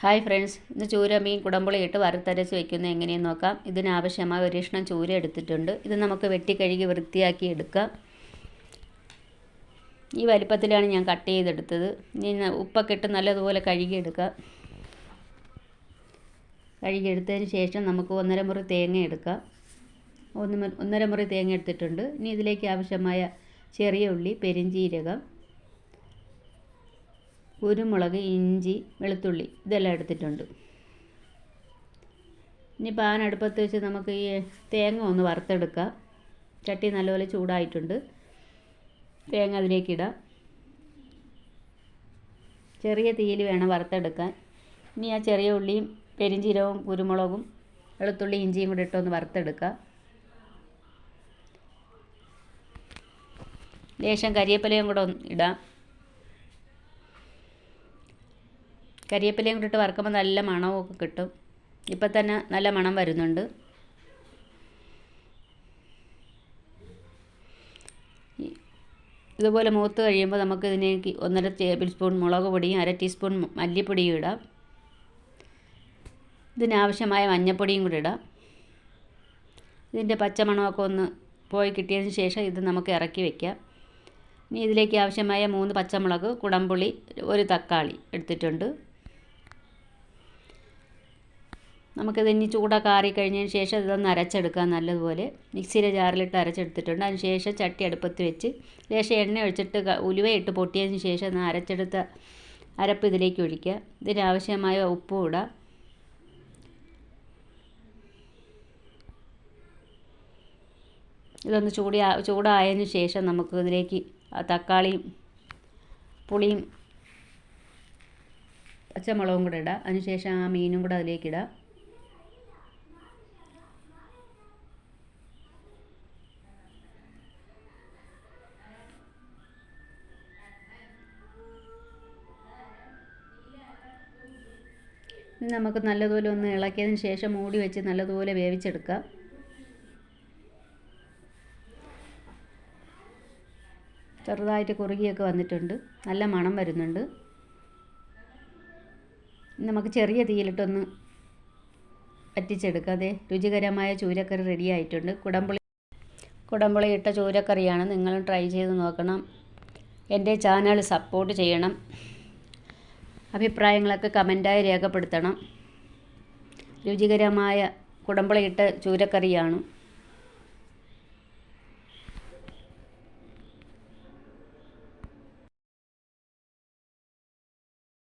Hi friends ഇന്ന് ചൂര മീൻ കുടമ്പുളി ഇട്ട് വറുത്തരച്ച് വെക്കുന്നത് എങ്ങനെയെന്ന് നോക്കാം. ഇതിനാവശ്യമായ ഒരു ഇഷ്ണം ചൂര എടുത്തിട്ടുണ്ട്. ഇത് നമുക്ക് വെട്ടിക്കഴുകി വൃത്തിയാക്കി എടുക്കാം. ഈ വലിപ്പത്തിലാണ് ഞാൻ കട്ട് ചെയ്തെടുത്തത്. ഇനി ഉപ്പൊക്കെ ഇട്ട് നല്ലതുപോലെ കഴുകിയെടുക്കാം. കഴുകിയെടുത്തതിന് ശേഷം നമുക്ക് ഒന്നര മുറി തേങ്ങ എടുക്കാം. ഒന്ന് ഒന്നര മുറി തേങ്ങ എടുത്തിട്ടുണ്ട്. ഇനി ഇതിലേക്ക് ആവശ്യമായ ചെറിയ ഉള്ളി പെരിഞ്ചീരകം കുരുമുളക് ഇഞ്ചി വെളുത്തുള്ളി ഇതെല്ലാം എടുത്തിട്ടുണ്ട്. ഇനി പാൻ അടുപ്പത്ത് വെച്ച് നമുക്ക് ഈ തേങ്ങ ഒന്ന് വറുത്തെടുക്കാം ചട്ടി നല്ലപോലെ ചൂടായിട്ടുണ്ട്. തേങ്ങ അതിലേക്ക് ഇടാം. ചെറിയ തീയിൽ വേണം വറുത്തെടുക്കാൻ. ഇനി ആ ചെറിയ ഉള്ളിയും പെരിഞ്ചീരവും കുരുമുളകും വെളുത്തുള്ളി ഇഞ്ചിയും കൂടി ഇട്ടൊന്ന് വറുത്തെടുക്കുക. ലേശം കരിയേപ്പിലയും കൂടെ ഒന്ന് ഇടാം. കരിയേപ്പിലയും കൂടിയിട്ട് വറുക്കുമ്പോൾ നല്ല മണവും ഒക്കെ കിട്ടും. ഇപ്പം തന്നെ നല്ല മണം വരുന്നുണ്ട്. ഇതുപോലെ മൂത്ത് കഴിയുമ്പോൾ നമുക്ക് ഇതിലേക്ക് ഒന്നര ടേബിൾ സ്പൂൺ മുളക് പൊടിയും അര ടീസ്പൂൺ മല്ലിപ്പൊടിയും ഇടാം. ഇതിനാവശ്യമായ മഞ്ഞൾപ്പൊടിയും കൂടി ഇടാം. ഇതിന്റെ പച്ചമണമൊക്കെ ഒന്ന് പോയി കിട്ടിയതിന് ശേഷം ഇത് നമുക്ക് ഇറക്കി വയ്ക്കാം ഇനി ഇതിലേക്ക് ആവശ്യമായ മൂന്ന് പച്ചമുളക് കുടംപുളി ഒരു തക്കാളി എടുത്തിട്ടുണ്ട്. നമുക്കിത് ഇനി ചൂടൊക്കെ ആറിക്കഴിഞ്ഞതിന് ശേഷം ഇതൊന്ന് അരച്ചെടുക്കാം നല്ലതുപോലെ. മിക്സിയിലെ ജാറിലിട്ട് അരച്ചെടുത്തിട്ടുണ്ട്. അതിന് ശേഷം ചട്ടി അടുപ്പത്ത് വെച്ച് ലേശം എണ്ണ ഒഴിച്ചിട്ട് ഉലുവയിട്ട് പൊട്ടിയതിന് ശേഷം ഒന്ന് അരച്ചെടുത്ത അരപ്പ് ഇതിലേക്ക് ഒഴിക്കുക. ഇതിനാവശ്യമായ ഉപ്പും ഇടാം. ഇതൊന്ന് ചൂടി ചൂടായതിന് ശേഷം നമുക്ക് ഇതിലേക്ക് തക്കാളിയും പുളിയും പച്ചമുളകും കൂടെ ഇടാം. അതിനുശേഷം ആ മീനും കൂടെ അതിലേക്ക് ഇടാം. നമുക്ക് നല്ലതുപോലെ ഒന്ന് ഇളക്കിയതിന് ശേഷം മൂടി വെച്ച് നല്ലതുപോലെ വേവിച്ചെടുക്കാം. ചെറുതായിട്ട് കുറുകിയൊക്കെ വന്നിട്ടുണ്ട്. നല്ല മണം വരുന്നുണ്ട്. നമുക്ക് ചെറിയ തീയിലിട്ടൊന്ന് പറ്റിച്ചെടുക്കാം അതെ രുചികരമായ ചൂരക്കറി റെഡി ആയിട്ടുണ്ട്. കുടംപുളി കുടംപുളി ഇട്ട ചൂരക്കറിയാണ് നിങ്ങളും ട്രൈ ചെയ്ത് നോക്കണം. എന്റെ ചാനൽ സപ്പോർട്ട് ചെയ്യണം. അഭിപ്രായങ്ങളൊക്കെ കമന്റായി രേഖപ്പെടുത്തണം. രുചികരമായ കുടമ്പളയിട്ട ചൂരക്കറിയാണ്.